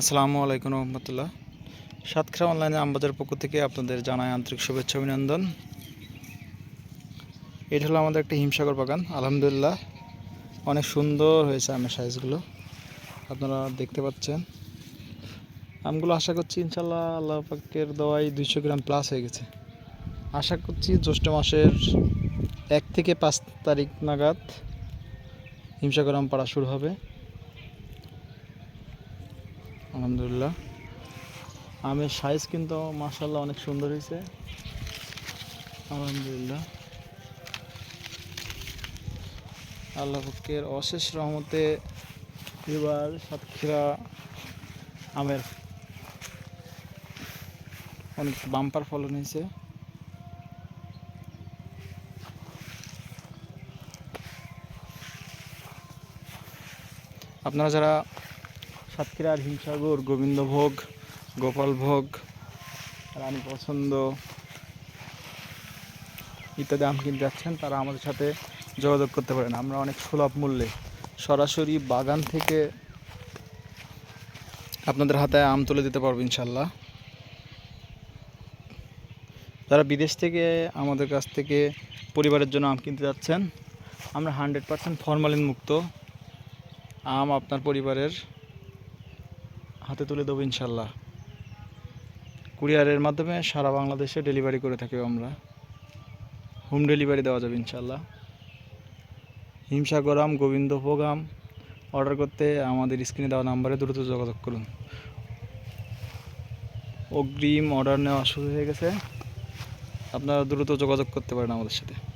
আসসালামু আলাইকুম রহমতুল্লাহ। সাতক্ষীরা অনলাইনে আমবাজার পক্ষ থেকে আপনাদের জানাই আন্তরিক শুভেচ্ছা, অভিনন্দন। এটা হলো আমাদের একটা হিমসাগর বাগান, আলহামদুলিল্লাহ। অনেক সুন্দর হয়েছে আমের সাইজগুলো, আপনারা দেখতে পাচ্ছেন। আমগুলো আশা করছি ইনশাল্লাহ আল্লাহ পাকের দওয়াই দুইশো গ্রাম প্লাস হয়ে গেছে। আশা করছি জ্যৈষ্ঠ মাসের এক থেকে পাঁচ তারিখ নাগাদ হিমসাগর আম পাড়া শুরু হবে। আলহামদুলিল্লাহ। আমের সাইজ কিন্তু মাসাল্লাহ অনেক সুন্দর হয়েছে। আলহামদুলিল্লাহ। আল্লাহ পক্ষের অশেষ রহমতে এবার সাতক্ষীরা আমের অনেক বাম্পার ফলন হয়েছে। আপনারা যারা সাতক্ষীরার হিমসাগর গোবিন্দভোগ, গোপালভোগ, রানী পছন্দ ইত্যাদি আম কিনতে যাচ্ছেন। তারা আমাদের সাথে যোগাযোগ করতে পারেন। আমরা অনেক সুলভ মূল্যে সরাসরি বাগান থেকে আপনাদের হাতে আম তুলে দিতে পারব ইনশাল্লাহ যারা বিদেশ থেকে আমাদের কাছ থেকে পরিবারের জন্য আম কিনতে যাচ্ছেন, আমরা হান্ড্রেড পার্সেন্ট ফরমালিন মুক্ত আম আপনার পরিবারের হাতে তুলে দেবো ইনশাল্লাহ। কুরিয়ারের মাধ্যমে সারা বাংলাদেশে ডেলিভারি করে থাকি আমরা। হোম ডেলিভারি দেওয়া যাবে ইনশাল্লাহ। হিমসাগর আম, গোবিন্দভোগ অর্ডার করতে আমাদের স্ক্রিনে দেওয়া নাম্বারে দ্রুত যোগাযোগ করুন। অগ্রিম অর্ডার নেওয়া শুরু হয়ে গেছে। আপনারা দ্রুত যোগাযোগ করতে পারেন আমাদের সাথে।